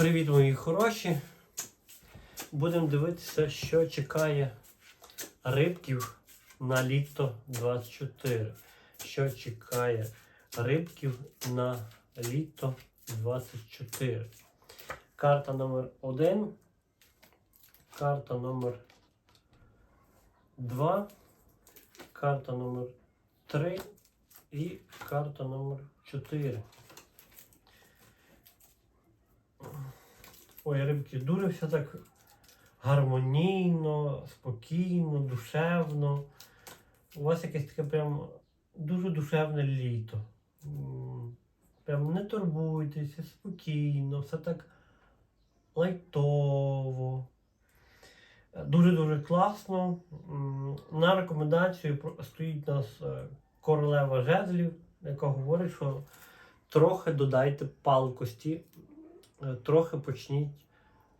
Привіт, мої хороші. Будемо дивитися, що чекає рибків на літо 24. Що чекає рибків на літо 24. Карта номер 1. Карта номер 2. Карта номер 3 і карта номер 4. Ой, рибки, дуже все так гармонійно, спокійно, душевно. У вас якесь таке прям дуже душевне літо. Прям не турбуйтеся, спокійно, все так лайтово. Дуже-дуже класно. На рекомендацію стоїть у нас е, королева жезлів, яка говорить, що трохи додайте палкості, трохи почніть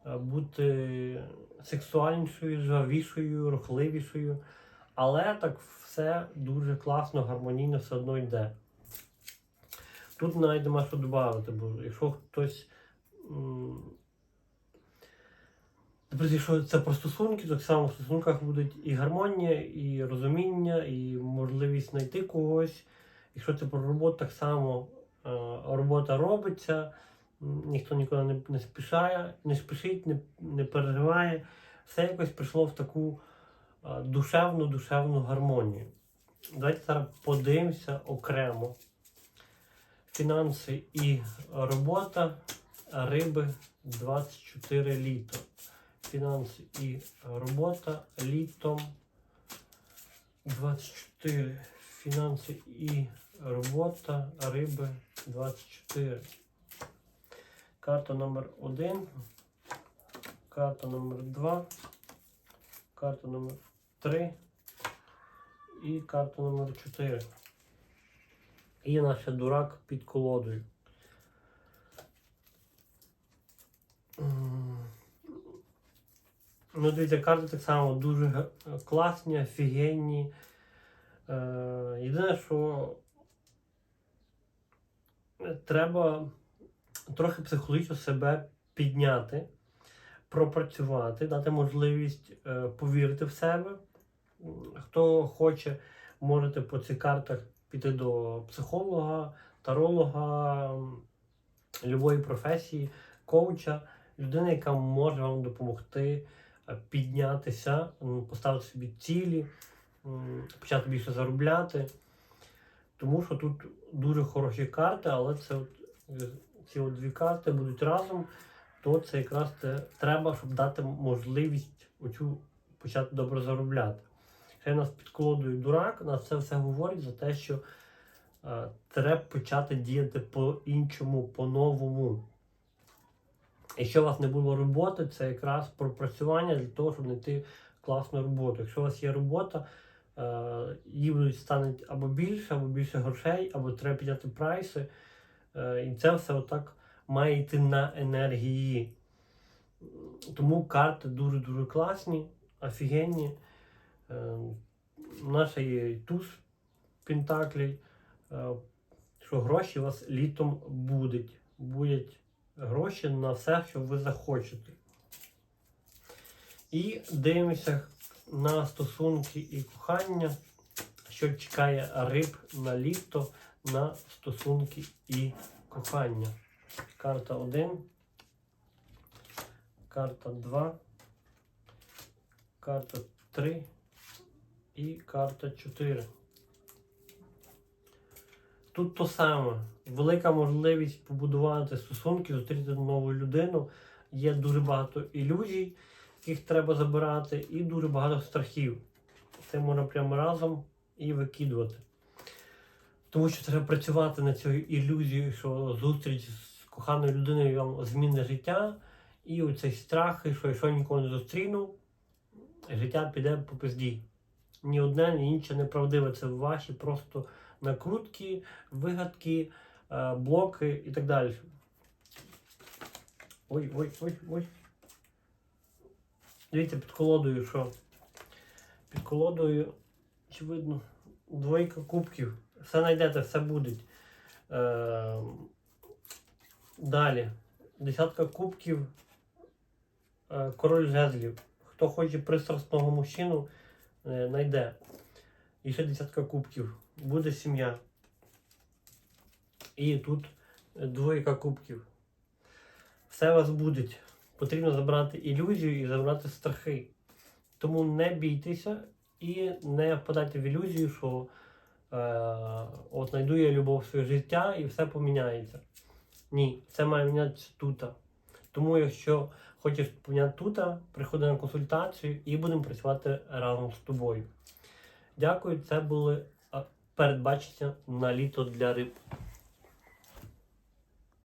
е, бути сексуальнішою, жвавішою, рухливішою. Але так все дуже класно, гармонійно все одно йде. Тут навіть нема що додати, бо якщо хтось. Наприклад, якщо це про стосунки, так само в стосунках будуть і гармонія, і розуміння, і можливість знайти когось. Якщо це про роботу, так само е, робота робиться, ніхто нікуди не, не спішає, не спішить, не, не переживає. Все якось прийшло в таку е, душевну, душевну гармонію. Давайте зараз подивимося окремо. Фінанси і робота риби 24 літо. Фінанси і робота літом 24. Фінанси і робота риби 24. Карта номер 1. Карта номер 2. Карта номер 3. І карта номер 4. І наш дурак під колодою. Ну, дивіться, карти так само дуже класні, офігенні. Е, єдине, що треба трохи психологічно себе підняти, пропрацювати, дати можливість е, повірити в себе. Хто хоче, можете по цих картах піти до психолога, таролога, любої професії, коуча, людини, яка може вам допомогти е, піднятися, поставити собі цілі, почати більше заробляти. Тому що тут дуже хороші карти, але це ці от дві карти будуть разом, то це якраз те, треба, щоб дати можливість оцю почати добре заробляти. В нас під колодою дурак, нас це все говорить за те, що е, треба почати діяти по-іншому, по-новому. Якщо у вас не було роботи, це якраз пропрацювання для того, щоб знайти класну роботу. Якщо у вас є робота, е, будуть стане або більше, або більше грошей, або треба підняти прайси. Е, і це все отак має йти на енергії. Тому карти дуже-дуже класні, офігенні. Е, наша є туз Пентаклей, що гроші у вас літом будуть. Будуть гроші на все, що ви захочете. І дивимося на стосунки і кохання, що чекає риб на літо на стосунки і кохання. Карта 1, карта 2, карта 3 і карта 4. Тут то саме. Велика можливість побудувати стосунки, зустріти нову людину. Є дуже багато ілюзій, яких треба забирати, і дуже багато страхів. Це можна прямо разом і викидувати. Тому що треба працювати над цією ілюзією, що зустріч з коханою людиною вам змінить життя. І оцей страх, що якщо нікого не зустріну, життя піде по пизді. Ні одне, ні інше неправдиве. Це ваші просто накрутки, вигадки, е, блоки і так далі. Ой, ой, ой, ой. Дивіться, під колодою що? Під колодою, очевидно, двойка кубків. Все знайдете, все буде. Е, далі. десятка кубків, е, король жезлів. Хто хоче пристрасного мужчину, е, знайде. І ще десятка кубків. Буде сім'я. І тут е, двойка кубків. Все вас буде. Потрібно забрати ілюзію і забрати страхи. Тому не бійтеся і не впадайте в ілюзію, що е, от знайду я любов своє життя і все поміняється. Ні, це має мінятися тут. Тому, якщо хочеш поміняти тут, приходи на консультацію і будемо працювати разом з тобою. Дякую, це були передбачення на літо для риб.